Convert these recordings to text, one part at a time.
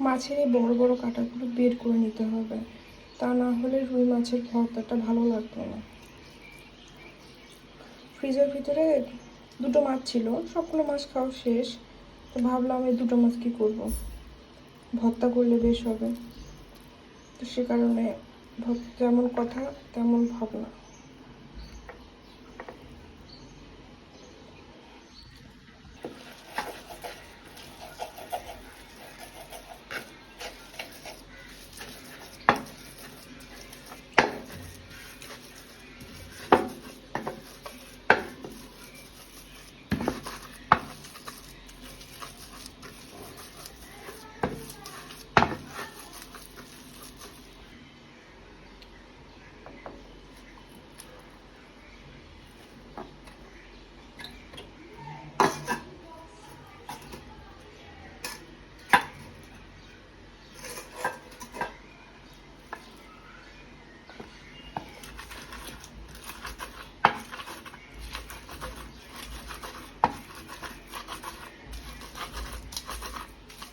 মাছের এই বড় বড় কাঁটাগুলো বের করে নিতে হবে। তা না হলে রুই মাছের ভর্তাটা ভালো লাগবে না। ফ্রিজের ভিতরে দুটো মাছ ছিল, সবগুলো মাছ খাওয়া শেষ। তো ভাবলাম এই দুটো মাছ কী করব? ভর্তা করলে বেশ হবে। তো সে কারণে যেমন কথা, তেমন ভাবনা।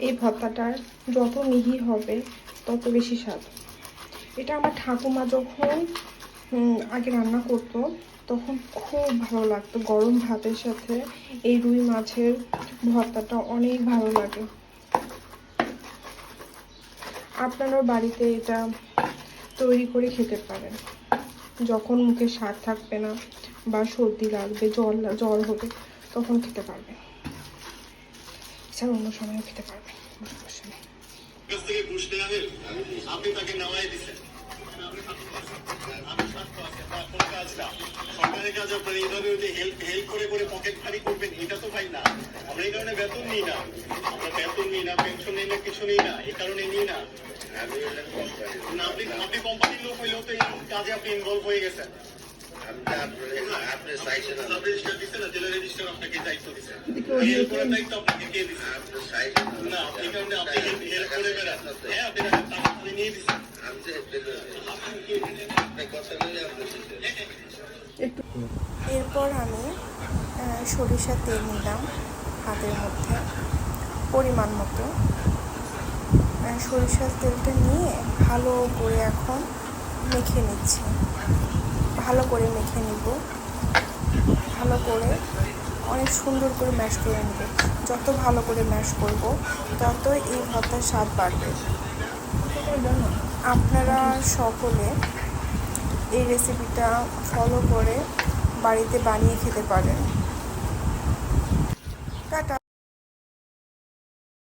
এই ভর্তাটার যত মিহি হবে, তত বেশি স্বাদ। এটা আমার ঠাকুমা যখন আগে রান্না করতো, তখন খুব ভালো লাগতো। গরম ভাতের সাথে এই রুই মাছের ভর্তাটা অনেক ভালো লাগে। আপনারাও বাড়িতে এটা তৈরি করে খেতে পারেন। যখন মুখে স্বাদ থাকবে না বা সর্দি লাগবে জ্বর লা- জ্বর হবে, তখন খেতে পারবেন। এছাড়া অন্য সময়ও খেতে করে পকেট ভারী করবেন এটা তো ভাই না। আমরা এই কারণে বেতন নিই না। বেতন নিই না পেনশন নিই না কিছু নিই না। এই কারণে নিই না, আপনি আপনি কোম্পানির লোক হইলেও তো এই কাজে আপনি ইনভলভ হয়ে গেছেন। এরপর আমি আহ, সরিষার তেল নিলাম হাতের মধ্যে পরিমাণ মতো। সরিষার তেলটা নিয়ে ভালো করে এখন মেখে নিচ্ছি। ভালো করে মেখে নেব। ভালো করে, অনেক সুন্দর করে ম্যাশ করে নেব। যত ভালো করে ম্যাশ করব, তত এই ভর্তার স্বাদ বাড়বে। আপনারা সকলে এই রেসিপিটা ফলো করে বাড়িতে বানিয়ে খেতে পারেন। টাটা।